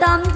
tâm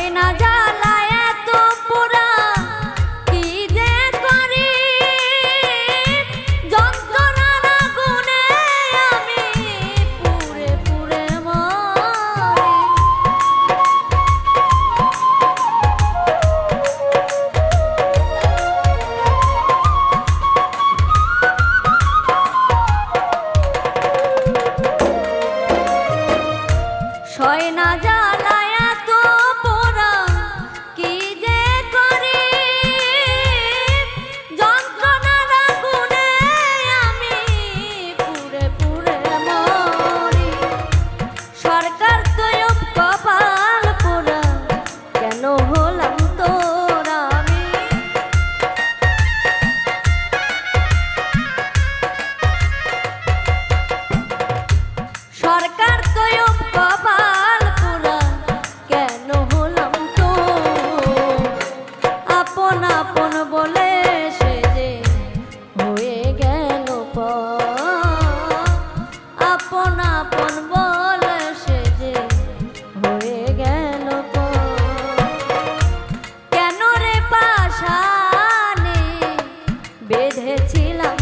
হয় না যা এসেছিলাম